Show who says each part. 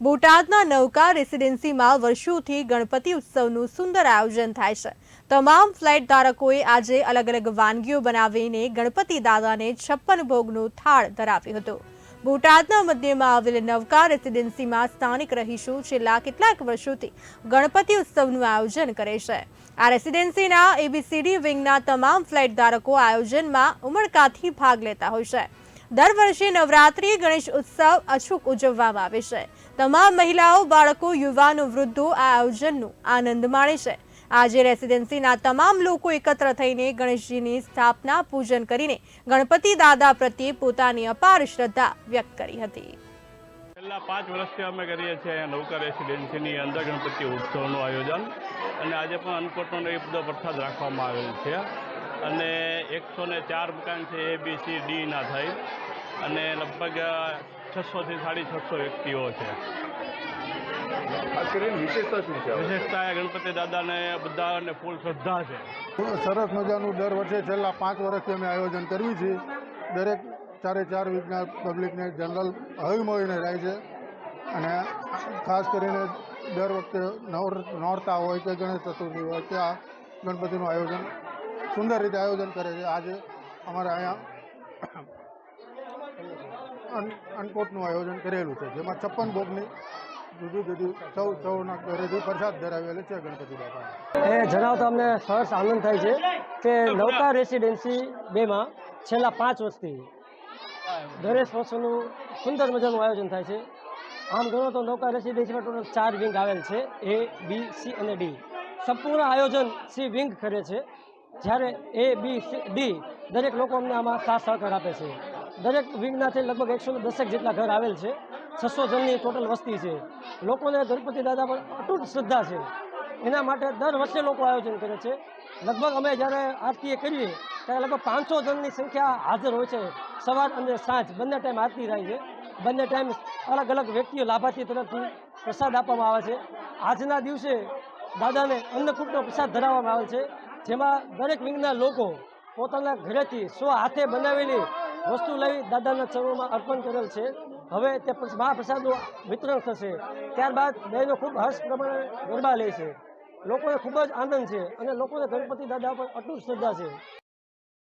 Speaker 1: બોટાદના નૌકા રેસિડેન્સીમાં વર્ષોથી ગણપતિ ઉત્સવનું સુંદર આયોજન થાય છે. તમામ ફ્લેટ ધારકોએ આજે અલગ અલગ વાનગીઓ બનાવીને ગણપતિ દાદાને છપ્પન ભોગનો થાળ ધરાવ્યો હતો. બોટાદના મધ્યમાં આવેલ નવકા રેસિડેન્સીમાં સ્થાનિક રહીશો છેલ્લા કેટલાક વર્ષોથી ગણપતિ ઉત્સવનું આયોજન કરે છે. આ રેસિડેન્સીના એબીસીડી વિંગના તમામ ફ્લેટ ધારકો આયોજનમાં ઉમળકાથી ભાગ લેતા હોય છે. દર વર્ષે નવરાત્રિ ગણેશ ઉત્સવ અછૂક ઉજવવામાં આવે છે. તમામ મહિલાઓ, બાળકો, યુવાનો, વૃદ્ધો આ આયોજનનો આનંદ માણે છે. આજે રેસિડેન્સીના તમામ લોકો એકત્ર થઈને ગણેશજીની સ્થાપના પૂજન કરીને ગણપતિ દાદા પ્રત્યે પોતાની અપાર શ્રદ્ધા વ્યક્ત કરી હતી.
Speaker 2: છેલ્લા પાંચ વર્ષથી અમે કરીએ છીએ નૌકા રેસિડેન્સીની અંદર ગણપતિ ઉત્સવનું આયોજન. અને આજે પણ અન્નકોટનો એ બધો પ્રસાદ રાખવામાં આવેલ છે. અને એકસો ને ચાર મકાન છે એ બી સી ડીના થઈ અને લગભગ છસોથી સાડી છસો વ્યક્તિઓ છે.
Speaker 3: ખાસ કરીને વિશેષતા શું છે?
Speaker 2: વિશેષતા ગણપતિ દાદાને બધાને ફૂલ શ્રદ્ધા છે.
Speaker 4: સરસ મજાનું દર વર્ષે છેલ્લા પાંચ વર્ષથી અમે આયોજન કરવી છીએ દરેક ચારે ચાર વીકના પબ્લિકને જનરલ હળી રહે છે. અને ખાસ કરીને દર વખતે નવર નોરતા હોય કે ગણેશ ચતુર્થી હોય ત્યાં ગણપતિનું આયોજન સુંદર રીતે આયોજન કરે છે. આજે અમારે અહીંયા અન, અન્નકોટનું આયોજન કરેલું છે, જેમાં છપ્પન ભોગની જુદી જુદી સૌ, સૌના ઘરેથી પ્રસાદ ધરાવેલી છે, ગણપતિ બાપાને.
Speaker 5: એ જણાવતા અમને સરસ આનંદ થાય છે કે નવકા રેસિડેન્સી બેમાં છેલ્લા પાંચ વર્ષથી ગણેશ મહોત્સવનું સુંદર મજાનું આયોજન થાય છે. આમ ગણો તો નૌકા રેસિડેન્સીમાં ટોટલ ચાર વિંગ આવેલ છે, એ, બી, સી અને ડી. સંપૂર્ણ આયોજન સી વિંગ કરે છે. જ્યારે એ બી ડી દરેક લોકો અમને આમાં સાથ સહકાર આપે છે. દરેક વિંગનાથી લગભગ એકસો દસેક જેટલા ઘર આવેલ છે. છસો જણની ટોટલ વસ્તી છે. લોકોને ગણપતિ દાદા પર અતૂટ શ્રદ્ધા છે. એના માટે દર વર્ષે લોકો આયોજન કરે છે. લગભગ અમે જ્યારે આરતી કરીએ, ત્યારે લગભગ પાંચસો જણની સંખ્યા હાજર હોય છે. સવાર અને સાંજ બંને ટાઈમ આરતી થાય છે. બંને ટાઈમ અલગ અલગ વ્યક્તિઓ લાભાર્થી તરફથી પ્રસાદ આપવામાં આવે છે. આજના દિવસે દાદાને અન્નકૂટનો પ્રસાદ ધરાવવામાં આવે છે. જેમાં દરેક વિંગના લોકો પોતાના ઘરેથી સ્વ હાથે બનાવેલી વસ્તુ લઈ દાદાના ચરણોમાં અર્પણ કરેલ છે. હવે તે મહાપ્રસાદનું વિતરણ થશે. ત્યારબાદ બહેનો ખૂબ હર્ષ પ્રમાણે ગરબા લે છે. લોકોને ખૂબ જ આનંદ છે અને લોકોને ગણપતિ દાદા પર અટૂટ શ્રદ્ધા છે.